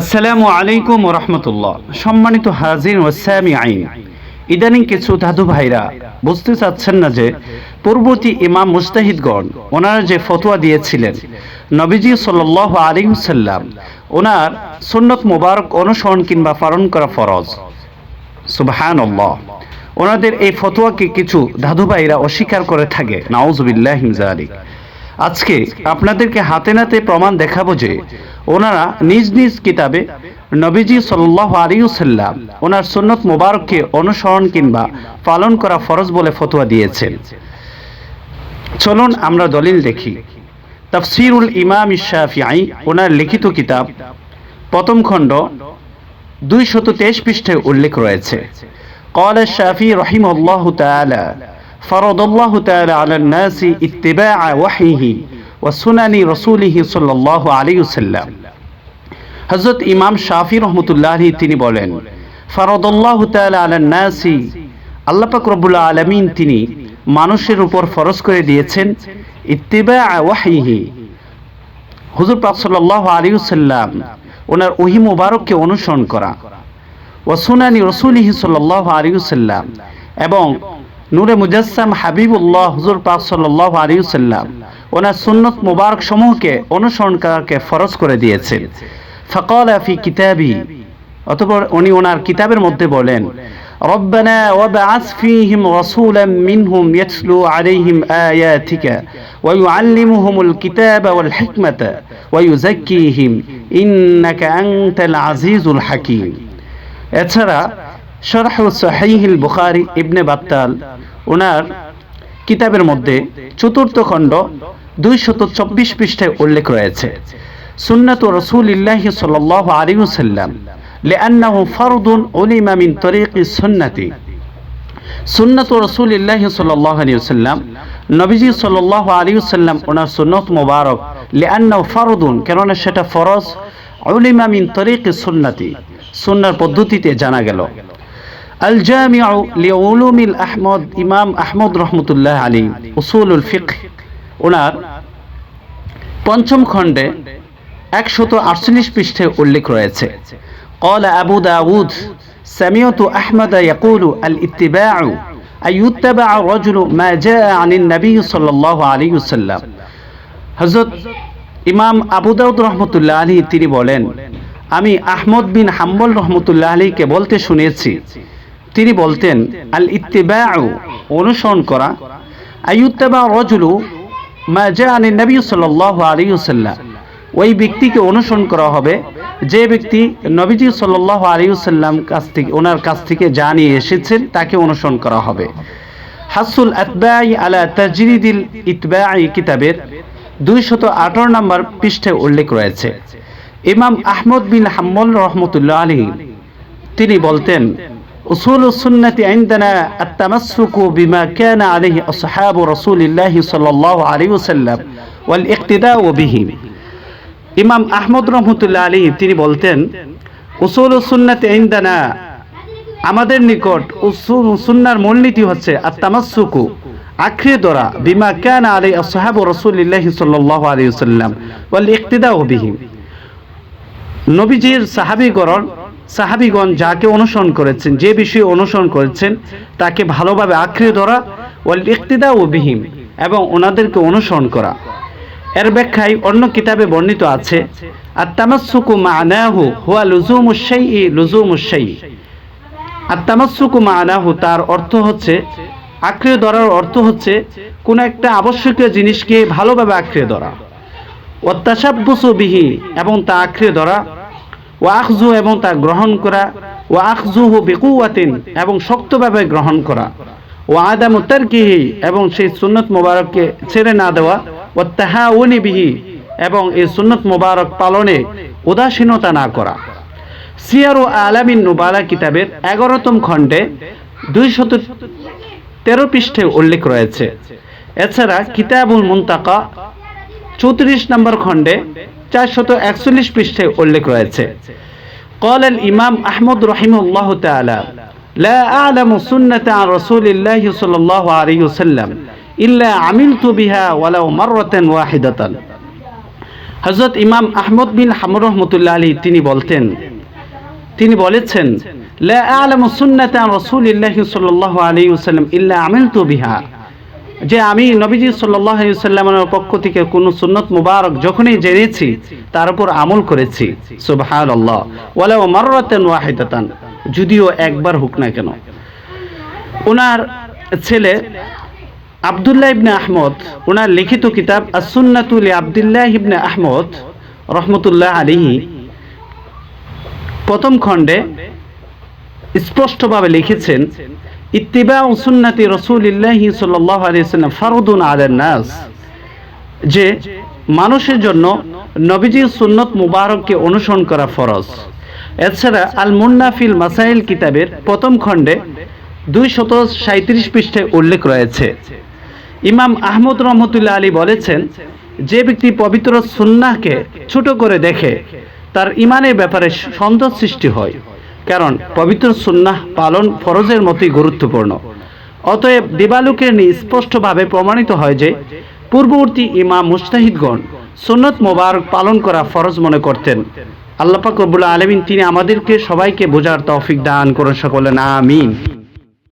আসসালামু আলাইকুম রহমতুল্লাহ। সম্মানিত হাজির ওসামি আইন ইদানিং কিছু দাদু ভাইরা বুঝতে চাচ্ছেন না যে পূর্ববর্তী ইমাম মুস্তাহিদগণ ওনারা যে ফতোয়া দিয়েছিলেন, নবীজি সাল আলী সাল্লাম ওনার সুন্নত মুবারক অনুসরণ কিংবা পালন করা ফরজ। সুবাহান ওনাদের এই ফতোয়াকে কিছু দাদু ভাইরা অস্বীকার করে থাকে। নাউজুবিল্লাহ হিমজালিক আজকে আপনাদেরকে হাতে নাতে প্রমাণ দেখাবো যে ওনারা নিজ নিজ কিতাবে নবীজি সাল্লাহ আলিউসাল্লাম ওনার সুন্নত মোবারককে অনুসরণ কিংবা পালন করা ফরজ বলে ফতোয়া দিয়েছেন চলুন আমরা দলিল দেখি তফসিরুল ইমাম ইশাফিআই ওনার লিখিত কিতাব প্রথম খণ্ড দুই শত তেইশ পৃষ্ঠায় উল্লেখ রয়েছে قال الشافعي رحمه الله تعالى فرض الله تعالى على الناس اتباع وحيه وسنن رسوله صلى الله عليه وسلم হজরত ইমাম শাফি রহমতুল্লাহ আলী তিনি বলেন ফরদুল্লাহ তাআলা আলা নাসি আল্লাহ পাক রব্বুল আলামিন তিনি মানুষের উপর ফরজ করে দিয়েছেন ইত্তিবা ওয়াহিহি হুজুর পাক সাল্লাল্লাহু আলাইহি ওয়াসাল্লাম ওনার ওহি মুবারককে অনুসরণ করা ওয়াসুনানি রসুলিহি সাল্লাল্লাহু আলাইহি ওয়াসাল্লাম এবং নূরে মুজাসসাম হাবিবুল্লাহ হুজুর পাক সাল্লাল্লাহু আলাইহি ওয়াসাল্লাম ওনার সুন্নত মুবারক সমূহকে অনুসরণ করাকে ফরজ করে দিয়েছেন فقال في كتابه অতঃপর উনি ওনার কিতাবের মধ্যে বলেন ربنا وبعث فيهم رسولا منهم يتلو عليهم آياتك ويعلمهم الكتاب والحكمة ويزكيهم إنك أنت العزيز الحكيم এছাড়া শরহ সহিহিল বুখারি ইবনে বাত্তাল ওনার কিতাবের মধ্যে চতুর্থ খণ্ড দুইশত চব্বিশ পৃষ্ঠায় উল্লেখ রয়েছে সুন্নাত রসুলিল্লাহি সাল্লাহ আলী সাল্লাম لأنه فرض علم من طريق السنة সুন্নত রসুলিল্লাহ সাল্লাহ আলী সাল্লাম নবীজি সাল্লাহ আলী সাল্লাম ওনার সুন্নত মোবারক লিআন্নাহু ফারদুন কেননা সেটা ফরজ উলিমা মিন তরিক সুন্নতি সুন্নার পদ্ধতিতে জানা গেল আল জামিউ লিউলুমিল আহমদ ইমাম আহমদ রহমতুল্লাহ আলী উসুলুল ফিক ওনার পঞ্চম খণ্ডে একশত আটচল্লিশ পৃষ্ঠে উল্লেখ রয়েছে قال أبو داود سمعت أحمد يقول الاتباع أن يتبع الرجل ما جاء عن النبي صلى الله عليه وسلم হজরত ইমাম আবু দাউদ রহমতুল্লাহ আলী তিনি বলেন আমি আহমদ বিন হাম্বল রহমতুল্লাহ আলীকে বলতে শুনেছি তিনি বলতেন, আল ইত্তেবাউ, অনুসরণ করা। আয়ুত্তেবা রজুলু মা জানি নবী সাল্লাহ ওই ব্যক্তিকে অনুসরণ করা হবে। যে ব্যক্তি নবীজি সাল্লাহ আলী সাল্লাম কাছ থেকে, ওনার কাছ থেকে যা নিয়ে এসেছেন, তাকে অনুসরণ করা হবে। হাসুল আতবাই আলা তাজরিদিল ইতবাই কিতাবের দুইশত আঠারো নম্বর পৃষ্ঠে উল্লেখ রয়েছে। ইমাম আহমদ বিন হাম্মল রহমতুল্লাহ আলী তিনি বলতেন উসুল সুন্নতি عندنا التمسك بما كان عليه أصحاب رسول الله صلى الله عليه وسلم والاقتداء بهم ইমাম আহমদ রহমতুল্লাহ আলী তিনি বলতেন উসুল সুন্নতি عندنا আমাদের নিকট উসুল সুন্নার মূলনীতি হচ্ছে আর তামাসুকু আখড়ে ধরা বিমা কান আলী আসহাব রসুল্লাহ সাল্লাহ আলী সাল্লাম ওয়াল ইকতিদা বিহিম নবীজির সাহাবিগণ সাহাবিগণ যাকে অনুসরণ করেছেন, যে বিষয়ে অনুসরণ করেছেন, তাকে ভালোভাবে আঁকড়ে ধরা, ওয়াল ইকতিদা ও বিহীন এবং ওনাদেরকে অনুসরণ করা। এর ব্যাখ্যায় অন্য কিতাবে বর্ণিত আছে আর তামাসুকু মানাহু হুয়া লুজুম উসাই লুজুম উসাই আর তামাসুকু মানাহু তার অর্থ হচ্ছে, আঁকড়ে ধরার অর্থ হচ্ছে, কোন একটা আবশ্যকীয় জিনিসকে ভালোভাবে আঁকড়ে ধরা। অত্যাসাব্বসু বিহি, এবং তা আঁকড়ে ধরা ও আখজু এবং তা গ্রহণ করা ও আখজুহু বেকুয়াতিন এবং শক্তভাবে গ্রহণ করা। ও আদাম উত্তারকিহি এবং সেই সুন্নত মোবারককে ছেড়ে না দেওয়া ও তাহা বিহি এবং এই সুন্নত মোবারক পালনে উদাসীনতা না করা। সিয়ার ও আলামিন নুবালা কিতাবের এগারোতম খণ্ডে দুইশত তেরো পৃষ্ঠে উল্লেখ রয়েছে। এছাড়া কিতাবুল মুন্তাকা চৌত্রিশ নম্বর খণ্ডে চারশত একচল্লিশ পৃষ্ঠে উল্লেখ রয়েছে قال الإمام أحمد رحمه الله تعالى لا أعلم سنة عن رسول الله صلى الله عليه وسلم إلا عملت بها ولو مرة واحدة হজরত ইমাম আহমদ বিন হামর রহমতুল্লাহ আলী তিনি বলতেন তিনি বলেছেন লা আলামু সুন্নাতা আন রাসূলিল্লাহি সাল্লাল্লাহু আলাইহি ওয়াসাল্লাম ইল্লা আমিলতু বিহা যে আমি নবীজি ওয়াসাল্লামের পক্ষ থেকে কোন সুন্নত মুবারক যখনই জেনেছি, তার উপর আমল করেছি। সুবহানাল্লাহ। ওয়ালাউ মাররাতান ওয়াহিদাতান। যদিও একবার হোক না কেন। ওনার ছেলে আবদুল্লাহ ইবনে আহমদ ওনার লিখিত কিতাব আসুন্নাতুল আবদুল্লাহ ইবনে আহমদ রহমতুল্লাহ আলিহি প্রথম খণ্ডে স্পষ্টভাবে লিখেছেন, ইত্তিবা সুন্নাতি রসুলিল্লাহি সাল্লাহ আলিয়াল্লাম ফারুদুন আলের নাস যে মানুষের জন্য নবীজির সুন্নত মুবারককে অনুসরণ করা ফরজ। এছাড়া আল মুন্নাফিল মাসাইল কিতাবের প্রথম খণ্ডে দুই শত সাঁত্রিশ পৃষ্ঠায় উল্লেখ রয়েছে। ইমাম আহমদ রহমতুল্লাহ আলী বলেছেন, যে ব্যক্তি পবিত্র সুন্নাহকে ছোট করে দেখে, তার ইমানের ব্যাপারে সন্দেহ সৃষ্টি হয়। পবিত্র সুন্নাহ পালন ফরজের মতোই গুরুত্বপূর্ণ। অতএব দেবালুকের নিয়ে স্পষ্টভাবে প্রমাণিত হয় যে, পূর্ববর্তী ইমাম মুস্তাহিদগণ সুন্নত মোবারক পালন করা ফরজ মনে করতেন। আল্লাপাক রবুল্লা আলমিন তিনি আমাদেরকে সবাইকে বোঝার তৌফিক দান করুন সকলে না আমিন।